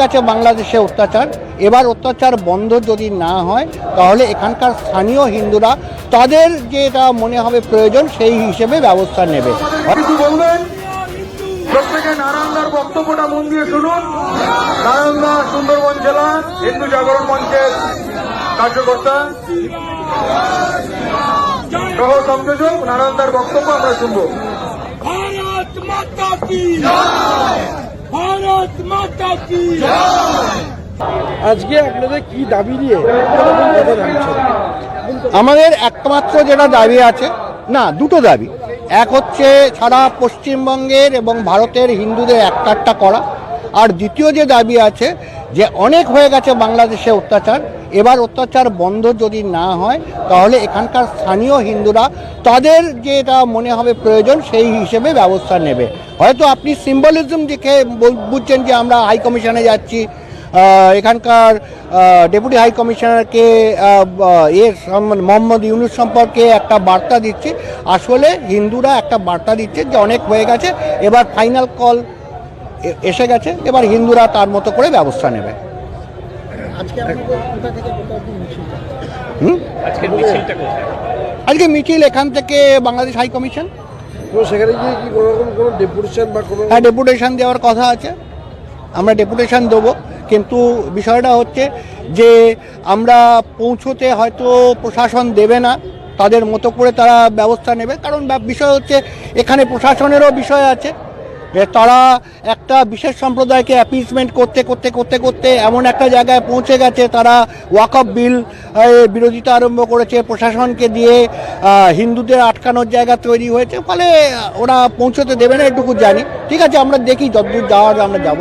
গেছে বাংলাদেশে অত্যাচার। এবার অত্যাচার বন্ধ যদি না হয় তাহলে এখানকার স্থানীয় হিন্দুরা তাদের যেটা মনে হবে প্রয়োজন সেই হিসেবে ব্যবস্থা নেবে। প্রত্যেকে নারায়ণদার বক্তব্যটা মন দিয়ে শুনুন। নারায়ণদা সুন্দরবন জেলা হিন্দু জাগরণ মঞ্চের কার্যকর্তা। সহ সংযোজক নারায়ণদার বক্তব্য আমরা শুনব। ভারত মাতা কি? আজকে আপনাদের কি দাবি নিয়ে? আমাদের একমাত্র যেটা দাবি আছে না দুটো দাবি। এক হচ্ছে সারা পশ্চিমবঙ্গের এবং ভারতের হিন্দুদের একটা করা। আর দ্বিতীয় যে দাবি আছে যে অনেক হয়ে গেছে বাংলাদেশে অত্যাচার, এবার অত্যাচার বন্ধ যদি না হয়, তাহলে এখানকার স্থানীয় হিন্দুরা তাদের যেটা মনে হবে প্রয়োজন, সেই হিসেবে ব্যবস্থা নেবে। হয়তো আপনি সিম্বলিজম দেখে বুঝছেন যে আমরা হাই কমিশনে যাচ্ছি এখানকার ডেপুটি হাই কমিশনারকে এর মোহাম্মদ ইউনুস সম্পর্কে একটা বার্তা দিচ্ছে। আসলে হিন্দুরা একটা বার্তা দিচ্ছে যে অনেক হয়ে গেছে, এবার ফাইনাল কল এসে গেছে এবার হিন্দুরা তার মতো করে ব্যবস্থা নেবে। আজকে মিছিল? এখান থেকে বাংলাদেশ হাই কমিশন। তো সেখানে গিয়ে কি কোনো রকম কোনো ডেপুটেশন বা কোনো হ্যাঁ ডেপুটেশন দেওয়ার কথা আছে। আমরা ডেপুটেশন দেবো কিন্তু বিষয়টা হচ্ছে যে আমরা পৌঁছোতে হয়তো প্রশাসন দেবে না তাদের মতো করে তারা ব্যবস্থা নেবে। কারণ বিষয় হচ্ছে এখানে প্রশাসনেরও বিষয় আছে। তারা একটা বিশেষ সম্প্রদায়কে অ্যাপিসমেন্ট করতে করতে করতে করতে এমন একটা জায়গায় পৌঁছে গেছে, তারা ওয়াকআপ বিল বিরোধিতা আরম্ভ করেছে, প্রশাসনকে দিয়ে হিন্দুদের আটকানোর জায়গা তৈরি হয়েছে, ফলে ওরা পৌঁছতে দেবে না, এটুকু জানি। ঠিক আছে, আমরা দেখি, যতদূর যাওয়ার আমরা যাব।